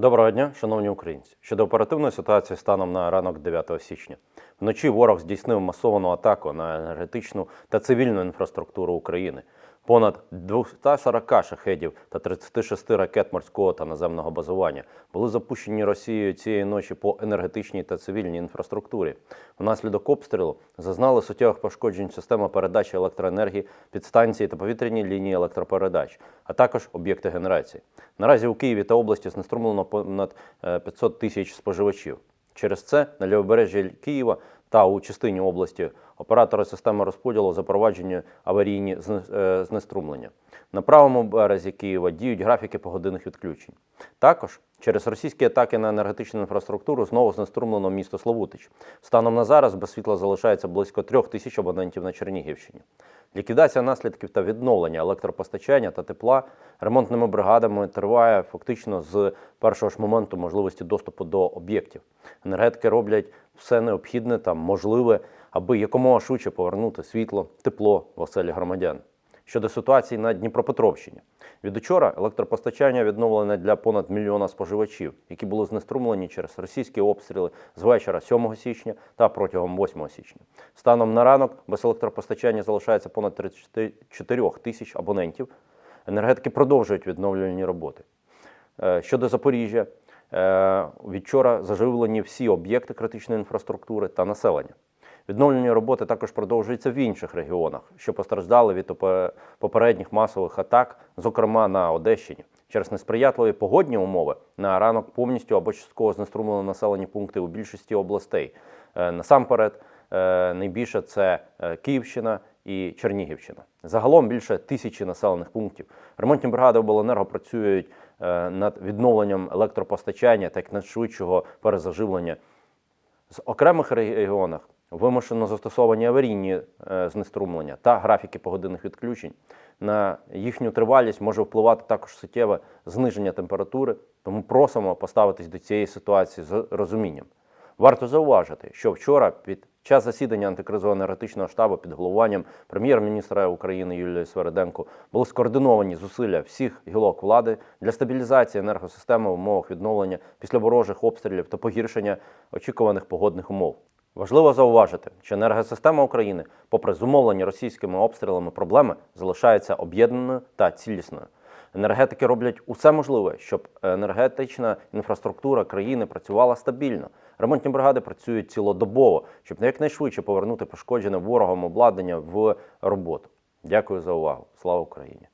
Доброго дня, шановні українці. Щодо оперативної ситуації станом на ранок 9 січня. Вночі ворог здійснив масовану атаку на енергетичну та цивільну інфраструктуру України. Понад 240 шахедів та 36 ракет морського та наземного базування були запущені Росією цієї ночі по енергетичній та цивільній інфраструктурі. Внаслідок обстрілу зазнали суттєвих пошкоджень система передачі електроенергії, підстанції та повітряні лінії електропередач, а також об'єкти генерації. Наразі у Києві та області знеструмлено понад е, 500 тисяч споживачів. Через це на лівобережжі Києва та у частині області оператори системи розподілу запроваджені аварійні е, знеструмлення. На правому березі Києва діють графіки погодинних відключень. Також через російські атаки на енергетичну інфраструктуру знову знеструмлено місто Славутич. Станом на зараз без світла залишається близько трьох тисяч абонентів на Чернігівщині. Ліквідація наслідків та відновлення електропостачання та тепла ремонтними бригадами триває фактично з першого ж моменту можливості доступу до об'єктів. Енергетики роблять все необхідне та можливе, аби якомога швидше повернути світло, тепло в оселі громадян. Щодо ситуації на Дніпропетровщині. Від учора електропостачання відновлене для понад мільйона споживачів, які були знеструмлені через російські обстріли з вечора 7 січня та протягом 8 січня. Станом на ранок без електропостачання залишається понад 34 тисяч абонентів. Енергетики продовжують відновлювальні роботи. Е, Щодо Запоріжжя, е, відчора заживлені всі об'єкти критичної інфраструктури та населення. Відновлені роботи також продовжуються в інших регіонах, що постраждали від попередніх масових атак, зокрема на Одещині. Через несприятливі погодні умови на ранок повністю або частково знеструмлено населені пункти у більшості областей. Е, Насамперед, е, найбільше це е, Київщина і Чернігівщина. Загалом більше тисячі населених пунктів. Ремонтні бригади обленерго працюють над відновленням електропостачання та якнайшвидшого перезаживлення з окремих регіонах вимушено застосовані аварійні е, знеструмлення та графіки погодинних відключень. На їхню тривалість може впливати також суттєве зниження температури, тому просимо поставитись до цієї ситуації з розумінням. Варто зауважити, що вчора під час засідання антикризового енергетичного штабу під головуванням прем'єр-міністра України Юлії Свериденко були скоординовані зусилля всіх гілок влади для стабілізації енергосистеми в умовах відновлення після ворожих обстрілів та погіршення очікуваних погодних умов. Важливо зауважити, що енергосистема України, попри зумовлені російськими обстрілами проблеми, залишається об'єднаною та цілісною. Енергетики роблять усе можливе, щоб енергетична інфраструктура країни працювала стабільно. Ремонтні бригади працюють цілодобово, щоб якнайшвидше повернути пошкоджене ворогом обладнання в роботу. Дякую за увагу. Слава Україні!